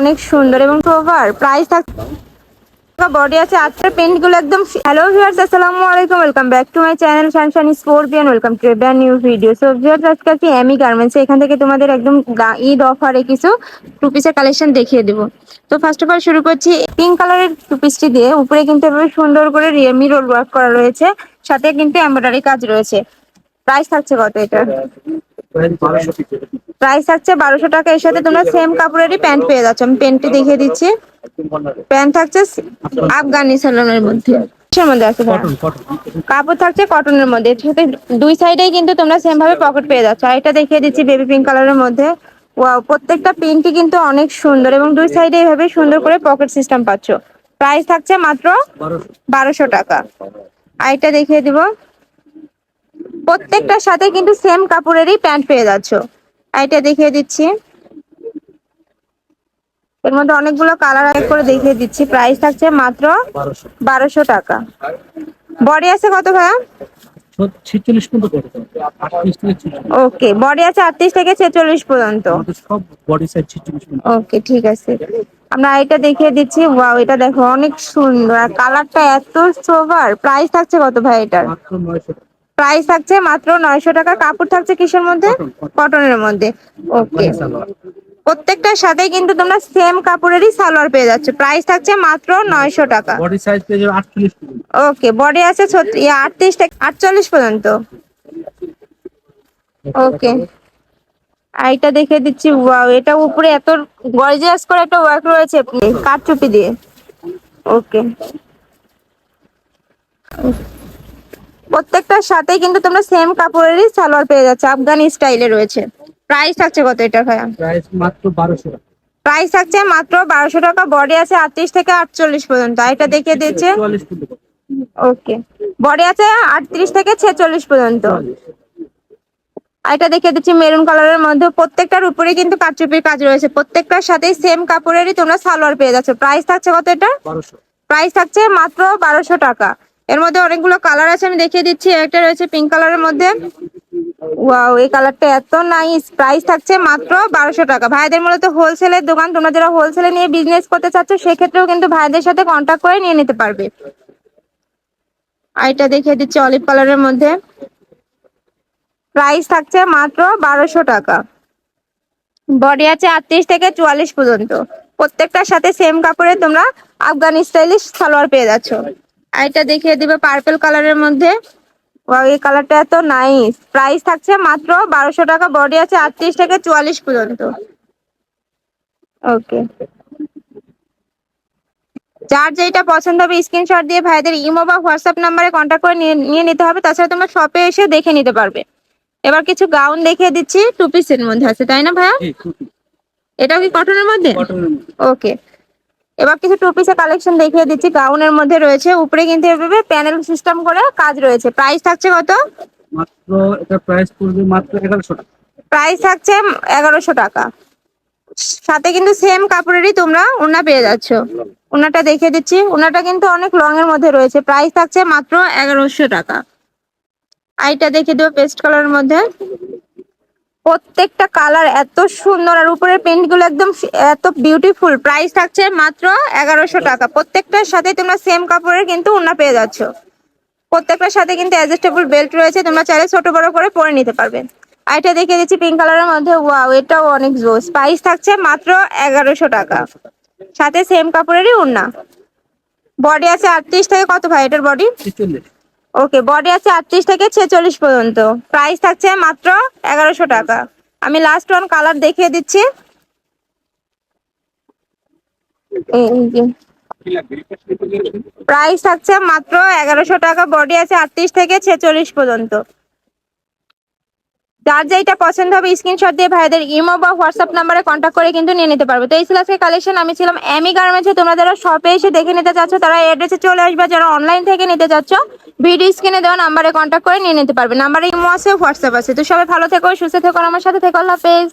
অনেক সুন্দর এবং সোভার প্রাইস বডি আছে, আজকের পেন্টগুলো একদম হ্যালো ভিউয়ার্স আসসালামু আলাইকুম welcome back to my channel সানশানি স্পোর্টিয়ান welcome to a brand new video so viewers আজকে আছি এমি গার্মেন্টস এখান থেকে তোমাদের একদম ঈদ অফারে কিছু টু পিসের কালেকশন দেখিয়ে দেবো। তো ফার্স্ট অফ অল শুরু করছি পিঙ্ক কালারের টু পিসটি দিয়ে। উপরে কিন্তু এভাবে সুন্দর করে রিয়েমি রোল ওয়ার্ক করা রয়েছে, সাথে কিন্তু এমব্রয়ডারি কাজ রয়েছে। প্রাইস থাকছে কত এটা? প্রাইস থাকছে বারোশো টাকা এর সাথে তোমরা সেম কাপড়েরই প্যান্ট পেয়ে যাচ্ছ। আমি প্যান্টটি দেখিয়ে দিচ্ছি। প্যান্ট থাকছে আফগানি সালোনের মধ্যে। কাপড় থাকছে কটনের মধ্যে। এর সাথে দুই সাইডেই কিন্তু তোমরা সেম ভাবে পকেট পেয়ে যাচ্ছ। আর এটা দেখিয়ে দিচ্ছি বেবি পিঙ্ক কালারের মধ্যে। ওয়াও প্রত্যেকটা পিঙ্কই কিন্তু অনেক সুন্দর এবং দুই সাইডে এইভাবে সুন্দর করে পকেট সিস্টেম পাচ্ছ। প্রাইস থাকছে মাত্র বারোশো টাকা। আর এটা দেখিয়ে দিব। প্রত্যেকটার সাথে কিন্তু সেম কাপড়েরই প্যান্ট পেয়ে যাচ্ছ। আর এটা দেখিয়ে দিচ্ছি। এর মধ্যে অনেকগুলো কালার এক করে দেখিয়ে দিচ্ছি। প্রাইস থাকছে মাত্র বারোশো টাকা। বডি আছে কত ভাইয়া? ওকে বডি আছে আটত্রিশ থেকে ছেচল্লিশ পর্যন্ত। ওকে ঠিক আছে। আমরা এটা দেখিয়ে দিচ্ছি। ওয়াও এটা দেখো অনেক সুন্দর। কালারটা এত সোভার। প্রাইস থাকছে কত ভাই এটার? প্রাইস থাকছে মাত্র নয়শো টাকা কাপড় থাকছে কিসের মধ্যে? কটনের মধ্যে। ওকে প্রত্যেকটার সাথে কিন্তু তোমরা সেম কাপড়েরই সালোয়ার পেয়ে যাচ্ছে। প্রাইস থাকছে মাত্র নয়শো টাকা। বডি সাইজ পেয়ে যাবে আটচল্লিশ ওকে বডি আছে আটত্রিশ থেকে আটচল্লিশ পর্যন্ত। ওকে আর এটা দেখে দিচ্ছি ওয়াও এটা উপরে এত গর্জিয়াস করে একটা ওয়ার্ক রয়েছে। কাঠচুপি দিয়ে। ওকে প্রত্যেকটার সাথে কিন্তু তোমরা সেম কাপড়েরই সালোয়ার পেয়ে যাচ্ছে। আফগানি স্টাইলে রয়েছে। প্রাইস থাকছে কত এটা ভাইয়া? প্রাইস মাত্র বারোশো টাকা। প্রাইস থাকছে মাত্র বারোশো টাকা। বডি আছে আটত্রিশ থেকে আটচল্লিশ পর্যন্ত। এটা দেখিয়ে চুয়াল্লিশ ওকে বডি আছে আটত্রিশ থেকে ছেচল্লিশ পর্যন্ত। আর এটা দেখে দিচ্ছি মেরুন কালারের মধ্যে। প্রত্যেকটার উপরে কিন্তু কাটচুপির কাজ রয়েছে। প্রত্যেকটার সাথেই সেম কাপড়েরই তোমরা সালোয়ার পেয়ে যাচ্ছ। প্রাইস থাকছে কত এটা? প্রাইস থাকছে মাত্র বারোশো টাকা। এর মধ্যে অনেকগুলো কালার আছে, আমি দেখিয়ে দিচ্ছি। একটা রয়েছে পিঙ্ক কালারের মধ্যে। ওয়াও এই কালারটা এত নাইস প্রাইস থাকছে মাত্র বারোশো টাকা। ভাইদের মূলত হোলসেলের দোকান। তোমরা যারা হোলসেলে নিয়ে বিজনেস করতে চাচ্ছ, সেক্ষেত্রেও কিন্তু ভাইদের সাথে কন্ট্যাক্ট করে নিয়ে নিতে পারবে। আর এটা দেখিয়ে দিচ্ছি অলিভ কালারের মধ্যে। প্রাইস থাকছে মাত্র বারোশো টাকা। বডি আছে আটত্রিশ থেকে চুয়াল্লিশ পর্যন্ত। প্রত্যেকটার সাথে সেম কাপড়ে তোমরা আফগানি স্টাইলিশ সালোয়ার পেয়ে যাচ্ছ। আর এটা দেখিয়ে দিবে পার্পল কালারের মধ্যে। Wow, এই কালারটা এত নাইস প্রাইস থাকছে মাত্র বারোশো টাকা বডি আছে আটত্রিশ থেকে চুয়াল্লিশ পর্যন্ত। ওকে যার যেটা পছন্দ হবে স্ক্রিনশট দিয়ে ভাইদের ইমো বা হোয়াটসঅ্যাপ নাম্বারে কন্ট্যাক্ট করে নিয়ে নিয়ে নিতে হবে। তাছাড়া তোমরা শপে এসে দেখে নিতে পারবে। এবার কিছু গাউন দেখিয়ে দিচ্ছি টু পিসের মধ্যে আছে তাই না ভাইয়া? এটাও কি কটনের মধ্যে? ওকে এবার কিছু টু পিসের কালেকশন দেখিয়ে দিচ্ছি। গাউনের মধ্যে রয়েছে উপরে কিন্তু এভাবে প্যানেল সিস্টেম করে কাজ রয়েছে। প্রাইস থাকছে কত? মাত্র এটা প্রাইস পড়বে মাত্র এগারোশো টাকা। প্রাইস থাকছে এগারোশো টাকা। সাথে কিন্তু সেম কাপড়েরই তোমরা ওনা পেয়ে যাচ্ছ। ওনাটা দেখিয়ে দিচ্ছি। ওনাটা কিন্তু অনেক লং এর মধ্যে রয়েছে। প্রাইস থাকছে মাত্র এগারোশো টাকা। আইটা দেখিয়ে দেবো পেস্ট কালারের মধ্যে। প্রত্যেকটা কালার এত সুন্দর, আর উপরের প্রিন্টগুলো একদম এত বিউটিফুল প্রাইস থাকছে মাত্র এগারোশো টাকা। প্রত্যেকটার সাথে তোমরা সেম কাপড়ের কিন্তু ওনা পেয়ে যাচ্ছ। প্রত্যেকটার সাথে কিন্তু অ্যাডজাস্টেবল বেল্ট রয়েছে, তোমরা চাইলে ছোট বড় করে পরে নিতে পারবে। আর এটা দেখিয়ে দিচ্ছি পিঙ্ক কালারের মধ্যে। ওয়াও এটাও অনেক জোস। প্রাইস থাকছে মাত্র এগারোশো টাকা। সাথে সেম কাপড়েরই ওড়না। বডি আছে আটত্রিশ থেকে কত ভাই এটার বডি ওকে বডি আছে আটত্রিশ থেকে ছেচল্লিশ পর্যন্ত। প্রাইস থাকছে মাত্র এগারোশো টাকা। আমি লাস্ট ওয়ান কালার দেখিয়ে দিচ্ছি। প্রাইস থাকছে মাত্র এগারোশো টাকা বডি আছে আটত্রিশ থেকে ছেচল্লিশ পর্যন্ত। যার যেটা পছন্দ হবে স্ক্রিনশট দিয়ে ভাইদের ইমো বা হোয়াটসঅ্যাপ নাম্বারে কন্ট্যাক্ট করে কিন্তু নিয়ে নিতে পারবে। তো এই ছিল কালেকশন আমি ছিলাম এমি গার্মেন্টসে তোমরা যারা শপে এসে দেখে নিতে চাচ্ছ, তারা অ্যাড্রেসে চলে আসবে, যারা অনলাইন থেকে নিতে চাচ্ছ ভিডিও স্ক্রিনে দেওয়া নাম্বারে কন্ট্যাক্ট করে নিয়ে নিতে পারবে। নাম্বারে ইমো আছে হোয়াটসঅ্যাপ আছে। তো সবাই ভালো থেকো, সুস্থ থেকো আমার সাথে থেকো, আল্লাহ হাফেজ।